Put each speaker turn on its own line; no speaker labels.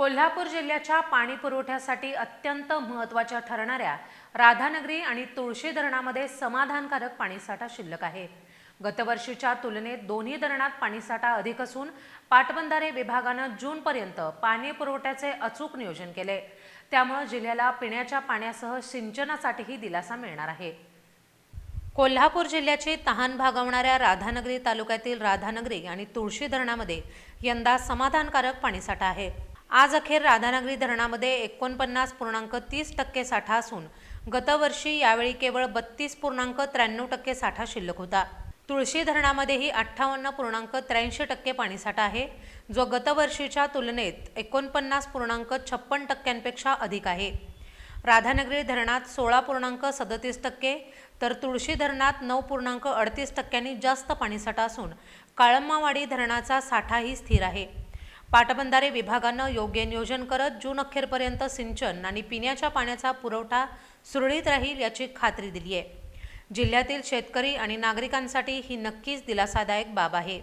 कोल्हापूर जिल्ह्याच्या पाणी पुरवठ्यासाठी अत्यंत महत्त्वाच्या ठरणाऱ्या राधानगरी आणि तुळशी धरणामध्ये समाधानकारक पाणीसाठा शिल्लक आहे. गतवर्षीच्या तुलनेत दोन्ही धरणात पाणीसाठा अधिक असून पाटबंधारे विभागानं जूनपर्यंत पाणी पुरवठ्याचे अचूक नियोजन केले. त्यामुळे जिल्ह्याला पिण्याच्या पाण्यासह सिंचनासाठीही दिलासा मिळणार आहे. कोल्हापूर जिल्ह्याची तहान भागवणाऱ्या राधानगरी तालुक्यातील राधानगरी आणि तुळशी धरणामध्ये यंदा समाधानकारक पाणीसाठा आहे. आज अखेर राधानगरी धरणामध्ये एकोणपन्नास पूर्णांक तीस टक्के साठा असून गतवर्षी यावेळी केवळ बत्तीस पूर्णांक त्र्याण्णव टक्के साठा शिल्लक होता. तुळशी धरणामध्येही अठ्ठावन्न पूर्णांक त्र्याऐंशी टक्के पाणीसाठा आहे जो गतवर्षीच्या तुलनेत एकोणपन्नास पूर्णांक छप्पन टक्क्यांपेक्षा अधिक आहे. राधानगरी धरणात सोळा पूर्णांक सदतीस टक्के तर तुळशी धरणात नऊ पूर्णांक अडतीस टक्क्यांनी जास्त पाणीसाठा असून काळम्मावाडी धरणाचा साठाही स्थिर आहे. पाटबंधारे विभागानं योग्य नियोजन करत जून अखेरपर्यंत सिंचन आणि पिण्याच्या पाण्याचा पुरवठा सुरळीत राहील याची खात्री दिली आहे जिल्ह्यातील शेतकरी आणि नागरिकांसाठी ही नक्कीच दिलासादायक बाब आहे.